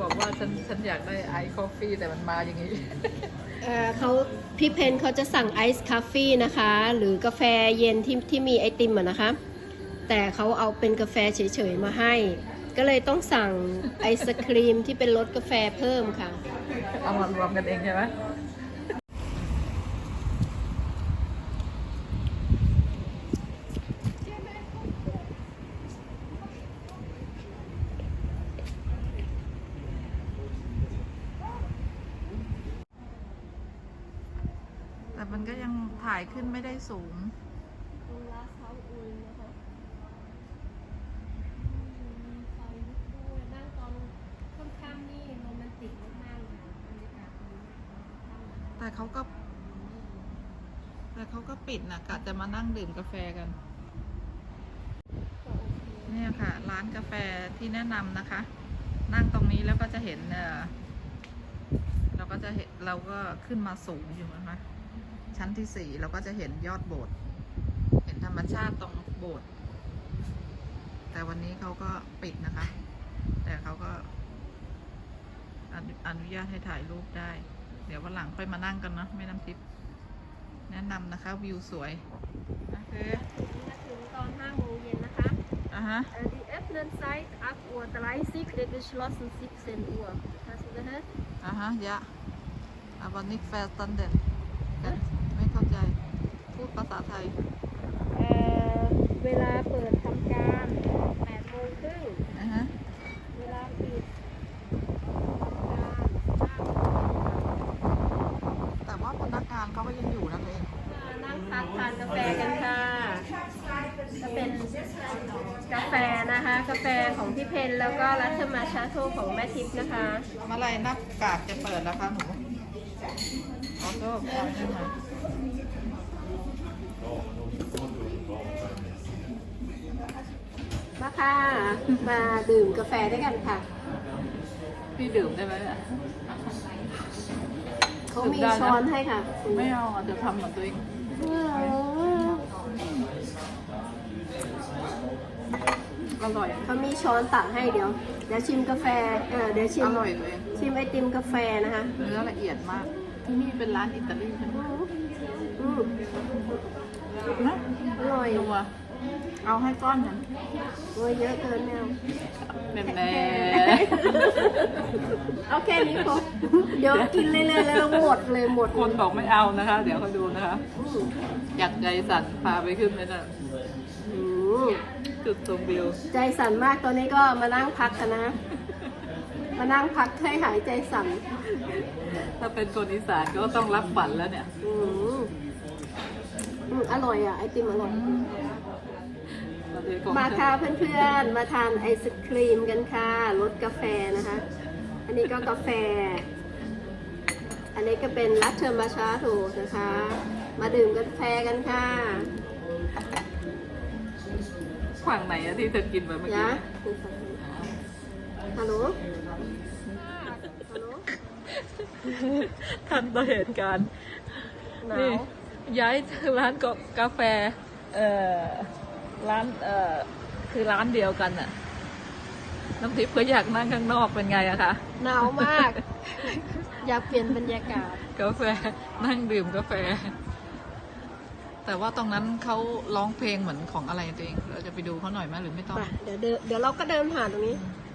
บอกว่าฉันฉันอยากได้ไอซ์คอฟฟี่แต่มันมาอย่างนี้ เอ่อเขาพี่เพนเขาจะสั่งไอซ์คาเฟ่นะคะ หรือกาแฟเย็นที่ที่มีไอติมอะนะคะ แต่เขาเอาเป็นกาแฟเฉยๆมาให้ ก็เลยต้องสั่งไอศครีมที่เป็นรสกาแฟเพิ่มค่ะ เอามารวมกันเองใช่ไหม แต่มันก็ยังถ่ายขึ้นไม่ได้สูงตรงลาเซาอุยนะคะไฟลุกด้วยนั่งตอนค่ำๆนี่โรแมนติกมากๆเลยบรรยากาศดีแต่เขาก็ แต่เขาก็ปิดนะกะจะมานั่งดื่มกาแฟกัน เนี่ยค่ะ ร้านกาแฟที่แนะนำนะคะ นั่งตรงนี้แล้วก็จะเห็นเออเราก็จะเห็นเราก็ขึ้นมาสูงอยู่นะคะ ชั้นที่สี่เราก็จะเห็นยอดโบสถ์เห็นธรรมชาติตรงโบสถ์แต่วันนี้เขาก็ปิดนะคะ แต่เขาก็อนุอนุญาตให้ถ่ายรูปได้ เดี๋ยววันหลังค่อยมานั่งกันเนาะแม่น้ำทิพย์แนะนำนะคะวิวสวยโอเคมาถึงตอน5โมงเย็นนะคะอะฮะ Äh, Die öffnen seit 8.30 Uhr, der geschlossen 17 Uhr. Hast du gehört? อะฮะยะ ดภาษาไทยเอ่อเวลาเปิดทำการ8โมงครึ่งอะฮะเวลาปิดแต่ว่าพนักงานเขาก็ยังอยู่นะตัวเองมานั่งพักทานกาแฟกันค่ะจะเป็นกาแฟนะคะ กาแฟของพี่เพนแล้วก็รัชมาชาโทของแม่ทิพย์นะคะเมื่อไหรหน้ากากจะเปิดแล้วคะหนูขอโทษเอาใช่ไหม มา ค่ะ มาดื่มกาแฟด้วยกันค่ะ พี่ดื่มได้ไหมเนี่ยเขามีช้อนให้ค่ะไม่เอาอะเดี๋ยวทำกับตัวเองอร่อย เขามีช้อนตักให้เดี๋ยว เดี๋ยวชิมกาแฟ เออเดี๋ยวชิอมร่อยตัวเองชิมไอติมกาแฟนะคะ เนื้อละเอียดมาก ที่นี่เป็นร้านอิตาลีใช่ไหมอืมนะอร่อยนัว เอาให้ก้อนหนึงโอ้ยเยอะเกินแมวแหม่แหม่เอาแค่นี้พอเดี๋ยวกินเรื่อยๆแล้วหมดเลยหมดคนบอกไม่เอานะคะ เดี๋ยวเขาดูนะคะอืมอยากใจสั่นพาไปขึ้นไหมน่ะอืมจุดชมวิวใจสั่นมากตอนนี้ก็มานั่งพักกันนะ มานั่งพักให้หายใจสั่นถ้าเป็นคนอีสานก็ต้องรับฝันแล้วเนี่ยอื มอืมอร่อยอะไอติมอร่อย มาค่ะเพื่อนๆ มาทานไอศครีมกันค่ะรสกาแฟนะคะ อันนี้ก็กาแฟ อันนี้ก็เป็นลัตเทอร์มาชาโตนะคะ มาดื่มกาแฟกันค่ะฝั่งไหนอะที่เธอกินไปเมื่อกี้ยะฮัลโหลฮัลโหลทันต่อเหตุการณ์หนาว นี่ย้ายร้านกาแฟ เอ่อ ร้าน เอ่อ คือร้านเดียวกันอะน้ำทิพย์ก็อยากนั่งข้างนอกเป็นไงอะคะ หนาวมาก อยากเปลี่ยนบรรยากาศ กาแฟ นั่งดื่มกาแฟ แต่ว่าตรงนั้นเขาร้องเพลงเหมือนของอะไรตัวเอง เราจะไปดูเขาหน่อยไหมหรือไม่ต้อง ไปเดี๋ยวเดินเดี๋ยวเราก็เดินผ่านตรงนี้อ